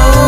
Oh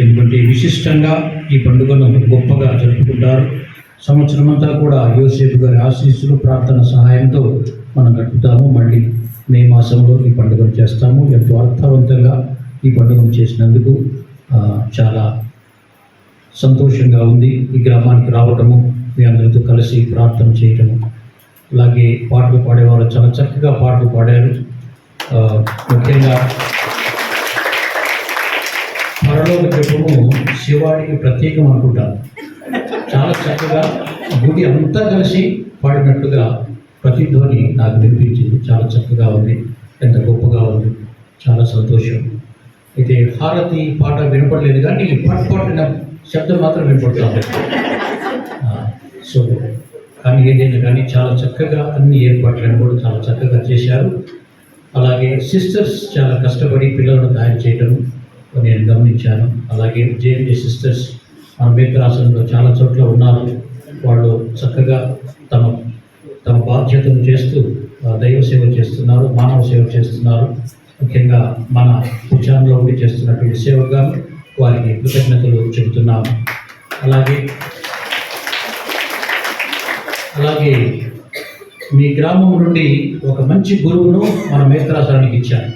ఎందుకంటే విశిష్టంగా ఈ పండుగను గొప్పగా జరుపుకుంటారు. సంవత్సరం అంతా కూడా యోసేపు గారి ఆశీస్సులు ప్రార్థన సహాయంతో మనం గడుపుతాము. మళ్ళీ మే మాసంలో ఈ పండుగను చేస్తాము. ఎంతో అర్థవంతంగా ఈ పండుగను చేసినందుకు చాలా సంతోషంగా ఉంది. ఈ గ్రామానికి రావటము మీ అందరితో కలిసి ప్రార్థన చేయటం అలాగే పాటలు పాడేవారు చాలా చక్కగా పాటలు పాడారు. ముఖ్యంగా పరలోక దీపము శివాడికి ప్రత్యేకం అనుకుంటాను చాలా చక్కగా గుడి అంతా కలిసి పాడినట్టుగా ప్రతిధ్వని నాకు వినిపించింది. చాలా చక్కగా ఉంది. ఎంత గొప్పగా ఉంది. చాలా సంతోషం. అయితే హారతి పాట వినపడలేదు కానీ పట్ పట్టిన శబ్దం మాత్రం వినపడుతుంది. సో కానీ ఏదైనా కానీ చాలా చక్కగా అన్ని ఏర్పాట్లను కూడా చాలా చక్కగా చేశారు. అలాగే సిస్టర్స్ చాలా కష్టపడి పిల్లలను తయారు చేయడం నేను గమనించాను. అలాగే జేఎంజే సిస్టర్స్ మన మేకరాసంలో చాలా చోట్ల ఉన్నారు. వాళ్ళు చక్కగా తమ తమ బాధ్యతను చేస్తూ దైవ సేవ చేస్తున్నారు మానవ సేవ చేస్తున్నారు. ముఖ్యంగా మన ఉద్యానంలో ఉండి చేస్తున్నటువంటి సేవగా వారికి కృతజ్ఞతలు చెబుతున్నాము. అలాగే అలాగే మీ గ్రామం నుండి ఒక మంచి గురువును మన మేత్రాసరానికి ఇచ్చాను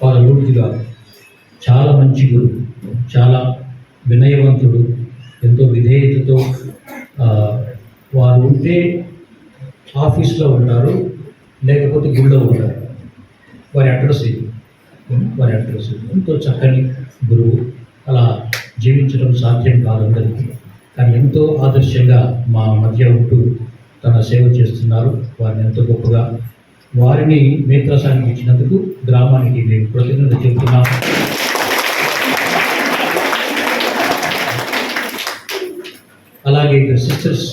ఫాదర్ లూర్ది గారు. చాలా మంచి గురువు. చాలా వినయవంతుడు. ఎంతో విధేయతతో వారు ఉంటే ఆఫీస్లో ఉంటారు లేకపోతే గుళ్ళో ఉంటారు. వారి అడ్రస్ ఇది. వారి అడ్రస్ ఇది. ఎంతో చక్కని గురువు. అలా జీవించడం సాధ్యం కాదు అందరికీ. కానీ ఎంతో ఆదర్శంగా మా మధ్య ఉంటూ తన సేవ చేస్తున్నారు. వారిని ఎంతో గొప్పగా వారిని నేత్రసానికి ఇచ్చినందుకు గ్రామానికి మేము కృతజ్ఞత చెబుతున్నాం. అలాగే ఇక్కడ సిస్టర్స్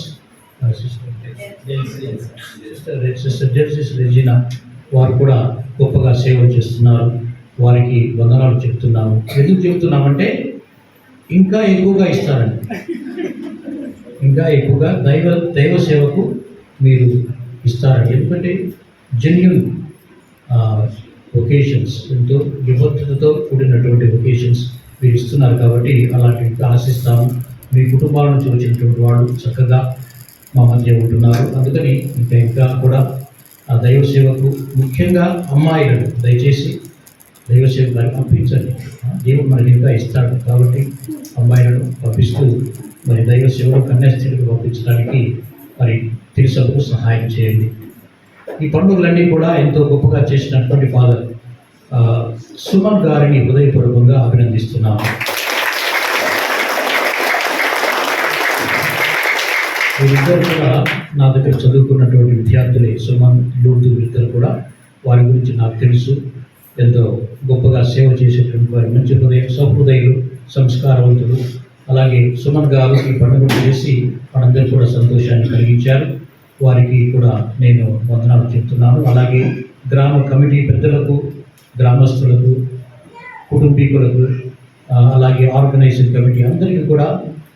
సిస్టర్ సిస్టర్ జెర్సిస్ రెజినా వారు కూడా గొప్పగా సేవ చేస్తున్నారు. వారికి వందనాలు చెప్తున్నాము ఎందుకు చెప్తున్నామంటే ఇంకా ఎక్కువగా ఇస్తారండి. ఇంకా ఎక్కువగా దైవ దైవ సేవకు మీరు ఇస్తారు. ఎందుకంటే జెన్యున్ ఒకేషన్స్ ఎంతో విభక్తులతో కూడినటువంటి ఒకేషన్స్ మీరు ఇస్తున్నారు కాబట్టి అలాంటివి ఆశిస్తాము. మీ కుటుంబాల నుంచి వచ్చినటువంటి వాళ్ళు చక్కగా మా మధ్య ఉంటున్నారు. అందుకని ఇంకా ఇంకా కూడా ఆ దైవ సేవకు ముఖ్యంగా అమ్మాయిలను దయచేసి దైవ సేవకు పంపించండి. దేవుడు మనకి ఇంకా ఇస్తాడు కాబట్టి అమ్మాయిలను పంపిస్తూ మరి దైవ సేవలు కన్యాస్త్రీలకు పంపించడానికి మరి తిరుసభకు సహాయం చేయండి. ఈ పండుగలన్నీ కూడా ఎంతో గొప్పగా చేసినటువంటి ఫాదర్ సుమన్ గారిని హృదయపూర్వకంగా అభినందిస్తున్నాను వీరిద్దరు కూడా నా దగ్గర చదువుకున్నటువంటి విద్యార్థులే సుమన్ లూర్దు వీరిద్దరు కూడా. వారి గురించి నాకు తెలుసు. ఎంతో గొప్పగా సేవ చేసేటువంటి వారి. మంచి హృదయ సహృదయులు సంస్కారవంతులు. అలాగే సుమన్ గారు ఈ పండుగ చేసి మనందరికీ కూడా సంతోషాన్ని కలిగించారు. వారికి కూడా నేను వందనాలు చెప్తున్నాను. అలాగే గ్రామ కమిటీ పెద్దలకు గ్రామస్తులకు కుటుంబీకులకు అలాగే ఆర్గనైజింగ్ కమిటీ అందరికీ కూడా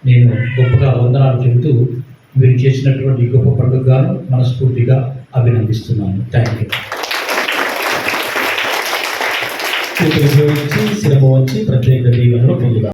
నేను గొప్పగా వందనాలు చెబుతూ మీరు చేసినటువంటి గొప్ప పండుగను మనస్ఫూర్తిగా అభినందిస్తున్నాను. థ్యాంక్ యూ చేతులు శ్రమ వచ్చి ప్రత్యేక దీవెనలు పొందుదాం